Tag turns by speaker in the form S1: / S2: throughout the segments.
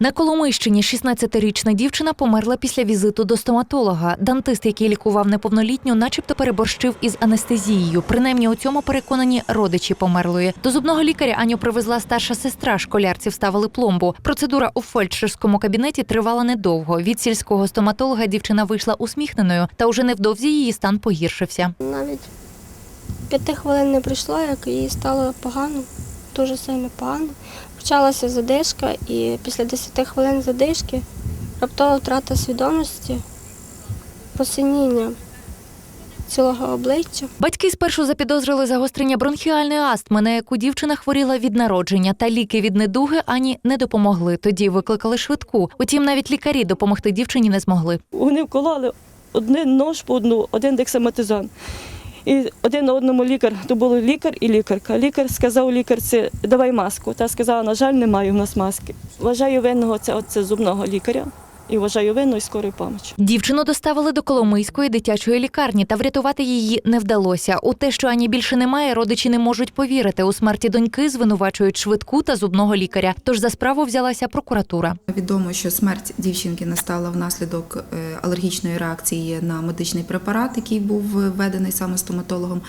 S1: На Коломийщині 16-річна дівчина померла після візиту до стоматолога. Дантист, який лікував неповнолітню, начебто переборщив із анестезією. Принаймні у цьому переконані родичі померлої. До зубного лікаря Аню привезла старша сестра. Школярці вставили пломбу. Процедура у фельдшерському кабінеті тривала недовго. Від сільського стоматолога дівчина вийшла усміхненою, та уже невдовзі її стан погіршився.
S2: Навіть п'яти хвилин не пройшло, як їй стало погано, дуже сильно погано. Почалася задишка, і після 10 хвилин задишки раптова втрата свідомості, посиніння цілого обличчя.
S1: Батьки спершу запідозрили загострення бронхіальної астми, на яку дівчина хворіла від народження, та ліки від недуги ані не допомогли. Тоді викликали швидку. Утім, навіть лікарі допомогти дівчині не змогли.
S3: Вони вкололи один нож по одну, один дексаметазон. І один на одному лікар, то було лікар і лікарка. Лікар сказав лікарці, давай маску. Та сказала, на жаль, немає в нас маски. Вважаю винного це, це зубного лікаря і вважаю винною скорої помочі.
S1: Дівчину доставили до Коломийської дитячої лікарні, та врятувати її не вдалося. У те, що ані більше немає, родичі не можуть повірити. У смерті доньки звинувачують швидку та зубного лікаря. Тож за справу взялася прокуратура.
S4: Відомо, що смерть дівчинки настала внаслідок е, алергічної реакції на медичний препарат, який був введений саме стоматологом.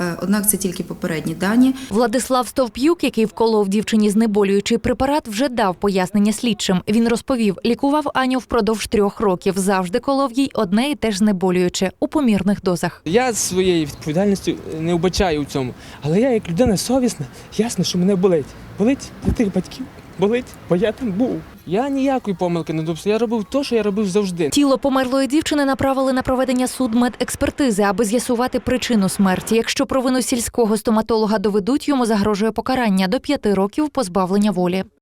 S4: Е, Однак це тільки попередні дані.
S1: Владислав Стовп'юк, який вколов дівчині знеболюючий препарат, вже дав пояснення слідчим. Він розповів, лікував Аню впродовж трьох років. Завжди колов їй одне і те ж знеболююче у помірних дозах.
S5: Я своєї відповідальності не вбачаю у цьому. Але я, як людина совісна, ясно, що мене болить. Болить для тих батьків. Болить, бо я там був. Я ніякої помилки не допустив. Я робив те, що я робив завжди.
S1: Тіло померлої дівчини направили на проведення судмедекспертизи, аби з'ясувати причину смерті. Якщо провину сільського стоматолога доведуть, йому загрожує покарання до п'яти років позбавлення волі.